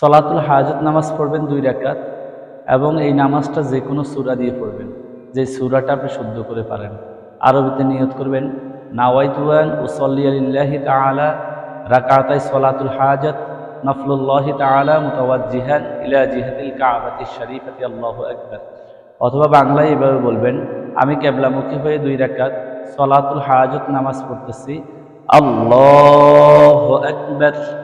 সলাতুল হাজত নামাজ পড়বেন দুই রাকাত এবং এই নামাজটা যে কোনো সুরা দিয়ে পড়বেন। যে সুরাটা আপনি শুদ্ধ করে পারেন। আরবিতে নিয়ত করবেন, নাওয়াইতুয়ান উসল্লি আলিল্লাহি তাআলা রাকাতাই সলাতুল হাজত নফলুল্লাহি তাআলা মুতাওয়াজ্জিহান ইলা জিহাতিল কাবাতি শরীফাতি, আল্লাহ আকবার। অথবা বাংলায় এভাবে বলবেন, আমি কেবলামুখী হয়ে দুই রাকাত সলাতুল হাজত নামাজ পড়তেছি, আল্লাহু আকবার।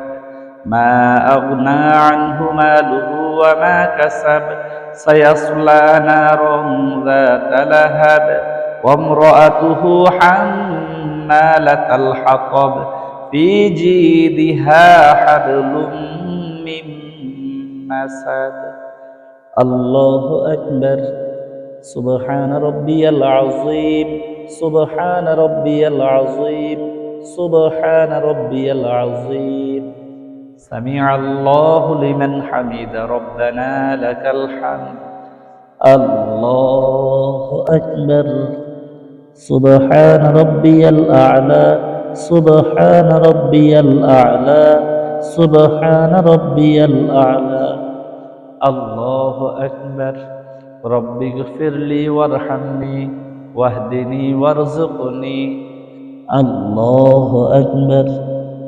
ما أغنى عنه ماله وما كسب سيصلى نارا ذات لهب. وامرأته حمالة الحطب في جيدها حبل من مسد. الله أكبر. سبحان ربي العظيم. سبحان ربي العظيم. سبحان ربي العظيم. سمع الله لمن حمد. ربنا لك الحمد. الله أكبر. سبحان ربي الأعلى. سبحان ربي الأعلى. سبحان ربي الأعلى. الله أكبر. رب اغفر لي وارحمني واهدني وارزقني. الله أكبر.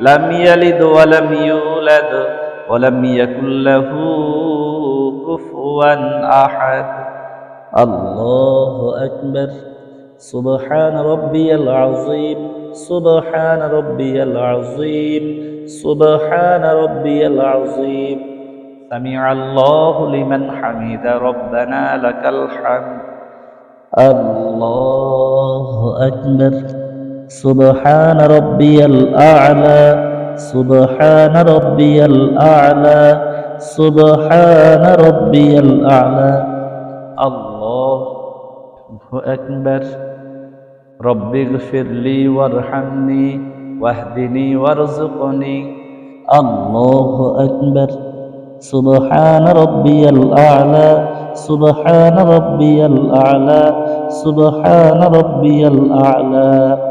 لم يلد ولم يولد ولم يكن له كفوا أحد. الله أكبر. سبحان ربي العظيم. سبحان ربي العظيم. سبحان ربي العظيم. سمع الله لمن حمد. ربنا لك الحمد. الله أكبر. سبحان ربي الأعلى سبحان ربي الأعلى سبحان ربي الأعلى. الله أكبر. رب اغفر لي وارحمني واهدني وارزقني. الله أكبر. سبحان ربي الأعلى سبحان ربي الأعلى سبحان ربي الأعلى.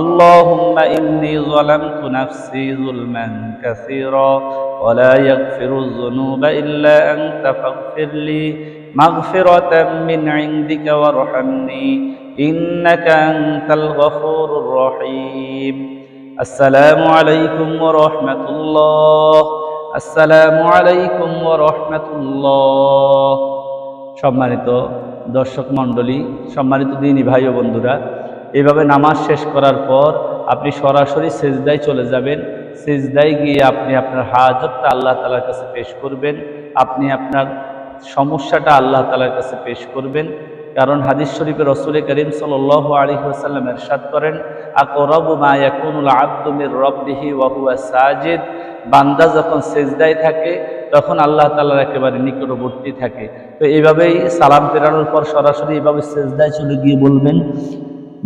اللهم إني ظلمت نفسي ظلما كثيرا ولا يغفر الذنوب إلا أنت فاغفر لي مغفرة من عندك وارحمني إنك أنت الغفور الرحيم السلام عليكم ورحمة الله السلام عليكم ورحمة الله সম্মানিত দর্শক মণ্ডলী সম্মানিত দিনী ভাই ও বন্ধুরা এভাবে নামাজ শেষ করার পর আপনি সরাসরি সেজদায় চলে যাবেন। সেজদায় গিয়ে আপনি আপনার হাজতটা আল্লাহ তালার কাছে পেশ করবেন। আপনি আপনার সমস্যাটা আল্লাহ তালার কাছে পেশ করবেন। কারণ হাদিস শরীফে রসুল করিম সাল আলী আসাল্লাম এরশাদ করেন, আকরবু মা ইয়াকুনুল আব্দুমির রব্বিহি ওয়াহুয়া সাজিদ। বান্দা যখন সেজদায় থাকে, তখন আল্লাহ তালার একেবারে নিকটবর্তী থাকে। তো এইভাবেই সালাম ফেরানোর পর সরাসরি এইভাবে সেজদায় চলে গিয়ে বলবেন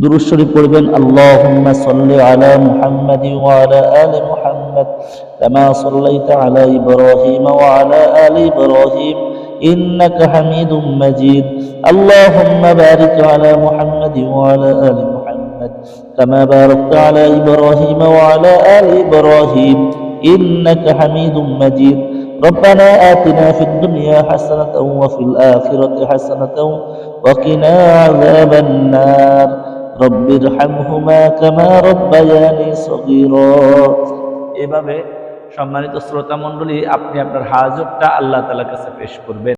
দুরুদ শরীফ পড়বেন আল্লাহুম্মা সাল্লি আলা মুহাম্মাদি ওয়া আলা আলি মুহাম্মাদ কামা সাল্লাইতা আলা ইব্রাহিম ওয়া আলা আলি ইব্রাহিম ইন্নাকা হামিদুম মাজিদ আল্লাহুম্মা বারিক আলা মুহাম্মাদি ওয়া আলা আলি মুহাম্মাদ কামা বারাকতা আলা ইব্রাহিম ওয়া আলা আলি ইব্রাহিম ইন্নাকা হামিদুম মাজিদ ربنا آتنا في الدنيا حسنة وفي الآخرة حسنة وقنا عذاب النار رب ارحمهما كما ربياني صغيرا এভাবে সম্মানিত শ্রোতা মণ্ডলী আপনি আপনার হাজতটা আল্লাহ তালার কাছে পেশ করবেন